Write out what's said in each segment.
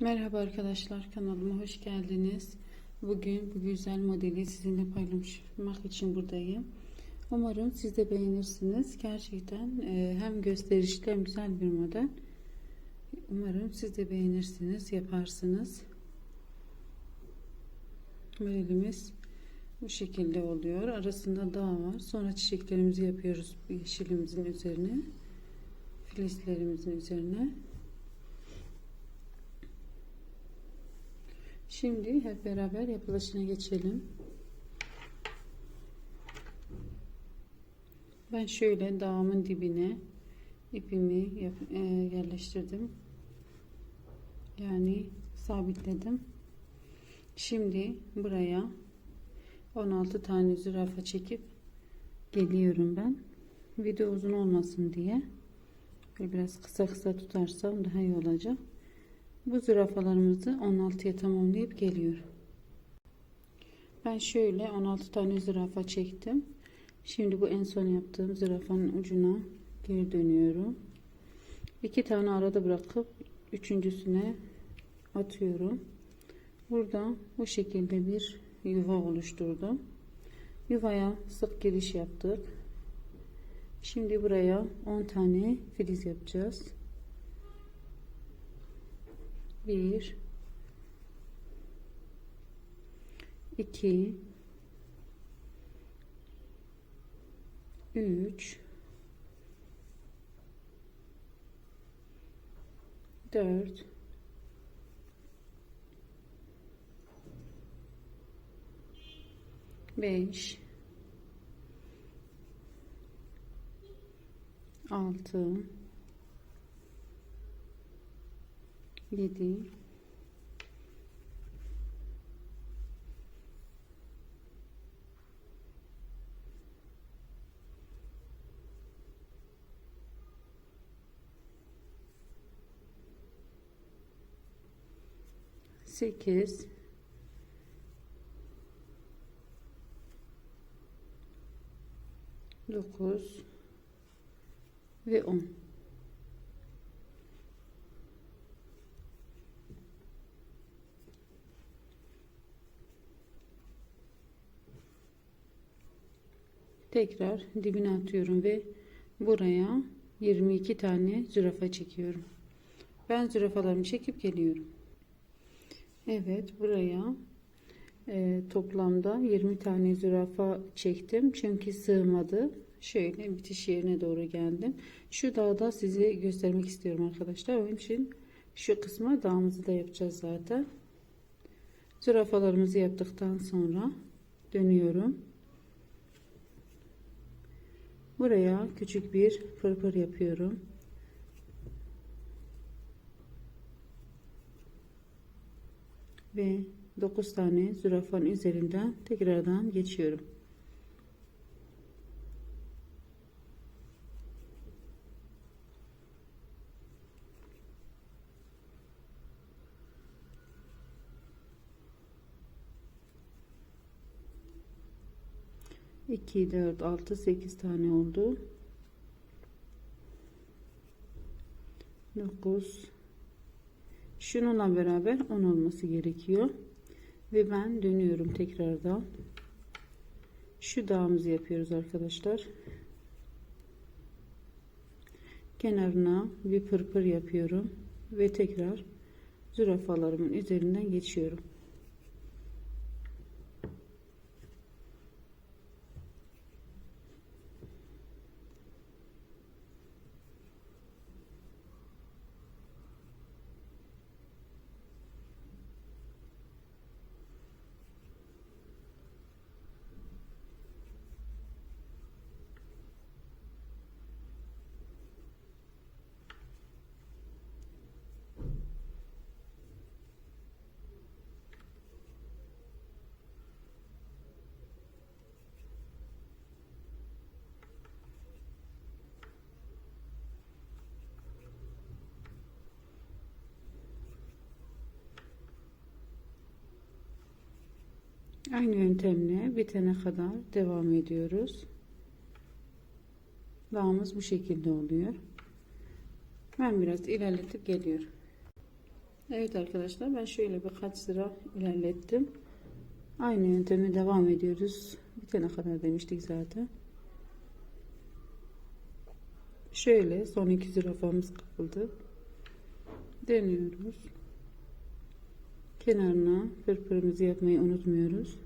Merhaba arkadaşlar kanalıma hoş geldiniz. Bugün bu güzel modeli sizinle paylaşmak için buradayım. Umarım siz de beğenirsiniz. Gerçekten e, hem gösterişli hem güzel bir model. Umarım siz de beğenirsiniz, yaparsınız. Modelimiz bu şekilde oluyor. Arasında dağ var. Sonra çiçeklerimizi yapıyoruz yeşilimizin üzerine. Filizlerimizin üzerine. Şimdi hep beraber yapılışına geçelim. Ben şöyle dağımın dibine ipimi e, yerleştirdim. Yani sabitledim. Şimdi buraya 16 tane zürafa çekip geliyorum ben. Video uzun olmasın diye. Böyle biraz kısa kısa tutarsam daha iyi olacak. Bu zürafalarımızı 16'ya tamamlayıp geliyor. Ben şöyle 16 tane zürafa çektim. Şimdi bu en son yaptığım zürafanın ucuna geri dönüyorum. İki tane arada bırakıp üçüncüsüne atıyorum. Burada bu şekilde bir yuva oluşturdum. Yuvaya sık giriş yaptık. Şimdi buraya 10 tane filiz yapacağız. 1 2 3 4 5 6 7 8 9 ve 10 tekrar dibine atıyorum ve buraya 22 tane zürafa çekiyorum. Ben zürafalarımı çekip geliyorum. Evet buraya e, toplamda 20 tane zürafa çektim. Çünkü sığmadı. Şöyle bitiş yerine doğru geldim. Şu dağda size göstermek istiyorum arkadaşlar. Onun için şu kısma dağımızı da yapacağız zaten. Zürafalarımızı yaptıktan sonra dönüyorum buraya küçük bir pırpır yapıyorum ve 9 tane zürafanın üzerinden tekrardan geçiyorum. İki, dört, altı, sekiz tane oldu. Dokuz, Şununla beraber 10 olması gerekiyor. Ve ben dönüyorum tekrardan. Şu dağımızı yapıyoruz arkadaşlar. Kenarına bir pırpır yapıyorum. Ve tekrar zürafalarımın üzerinden geçiyorum. Aynı yöntemle bitene kadar devam ediyoruz. Dağımız bu şekilde oluyor. Ben biraz ilerletip geliyorum. Evet arkadaşlar ben şöyle birkaç sıra ilerlettim. Aynı yönteme devam ediyoruz. Bitene kadar demiştik zaten. Şöyle son iki zürafamız kaldı. Dönüyoruz. Kenarına pırpırımızı yapmayı unutmuyoruz.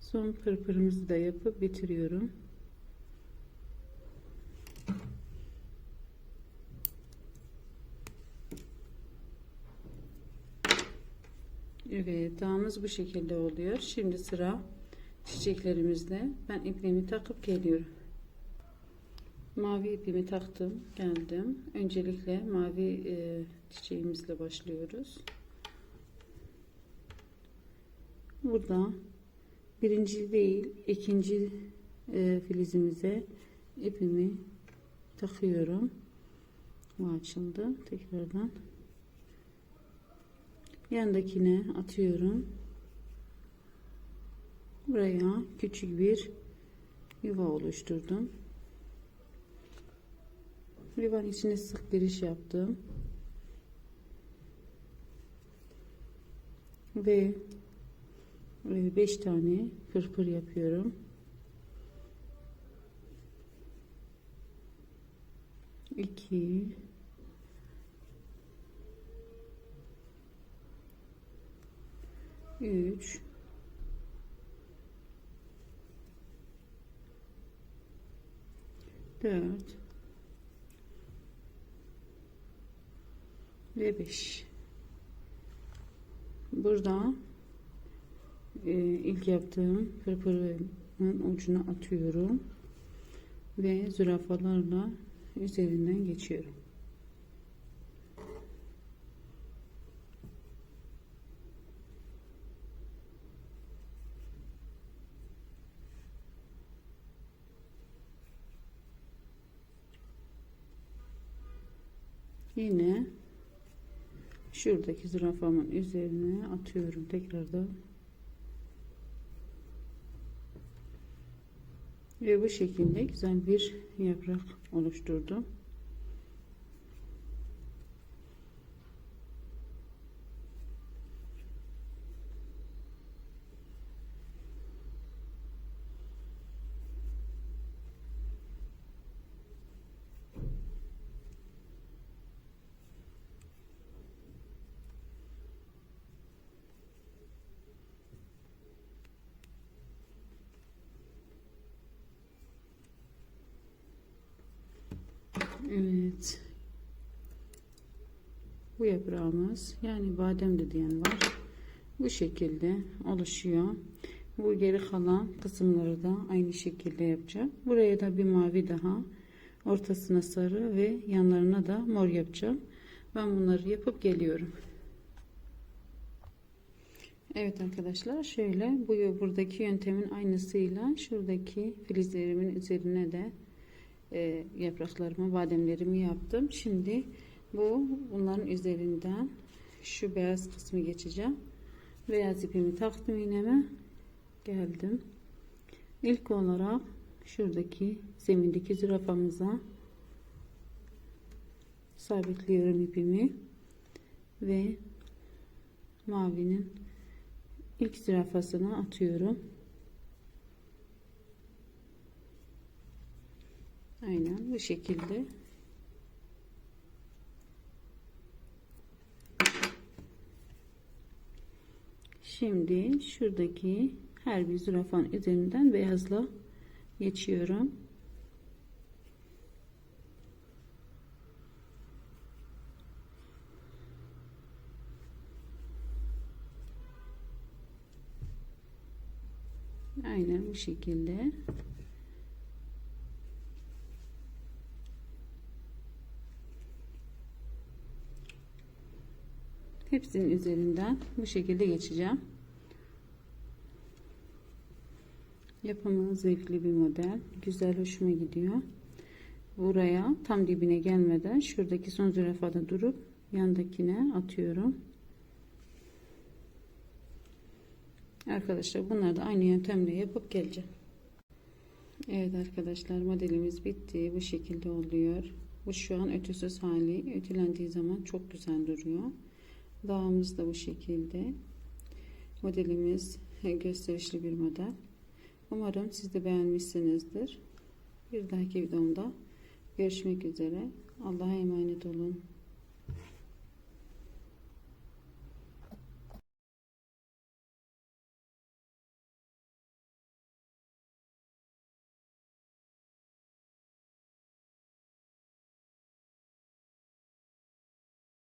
Son pırpırımızı da yapıp bitiriyorum. Evet dağımız bu şekilde oluyor. Şimdi sıra çiçeklerimizde. Ben ipliğimi takıp geliyorum. Mavi ipimi taktım. Geldim. Öncelikle mavi e, çiçeğimizle başlıyoruz. Burada birinci değil ikinci e, filizimize ipimi takıyorum. Bu açıldı. Tekrardan yandakine atıyorum. Buraya küçük bir yuva oluşturdum. Yuvanın içine sık giriş yaptım. Ve 5 tane pırpır yapıyorum. İki, üç, dört ve beş. Burada e, ilk yaptığım pırpırın ucuna atıyorum ve zürafalarla üzerinden geçiyorum. Yine şuradaki zürafamın üzerine atıyorum tekrardan ve bu şekilde güzel bir yaprak oluşturdum. Evet. Bu yaprağımız yani badem de diyen var. Bu şekilde oluşuyor. Bu geri kalan kısımları da aynı şekilde yapacağım. Buraya da bir mavi daha. Ortasına sarı ve yanlarına da mor yapacağım. Ben bunları yapıp geliyorum. Evet arkadaşlar şöyle bu buradaki yöntemin aynısıyla şuradaki filizlerimin üzerine de e, yapraklarımı, bademlerimi yaptım. Şimdi bu bunların üzerinden şu beyaz kısmı geçeceğim. Beyaz ipimi taktım iğneme. Geldim. İlk olarak şuradaki zemindeki zürafamıza sabitliyorum ipimi ve mavinin ilk zürafasına atıyorum. Aynen bu şekilde. Şimdi şuradaki her bir zürafan üzerinden beyazla geçiyorum. Aynen bu şekilde. Hepsinin üzerinden bu şekilde geçeceğim. Yapımı zevkli bir model. Güzel hoşuma gidiyor. Buraya tam dibine gelmeden şuradaki son zürafada durup yandakine atıyorum. Arkadaşlar bunları da aynı yöntemle yapıp geleceğim. Evet arkadaşlar modelimiz bitti. Bu şekilde oluyor. Bu şu an ötüsüz hali. Ötülendiği zaman çok güzel duruyor. Dağımız da bu şekilde. Modelimiz gösterişli bir model. Umarım siz de beğenmişsinizdir. Bir dahaki videomda görüşmek üzere. Allah'a emanet olun.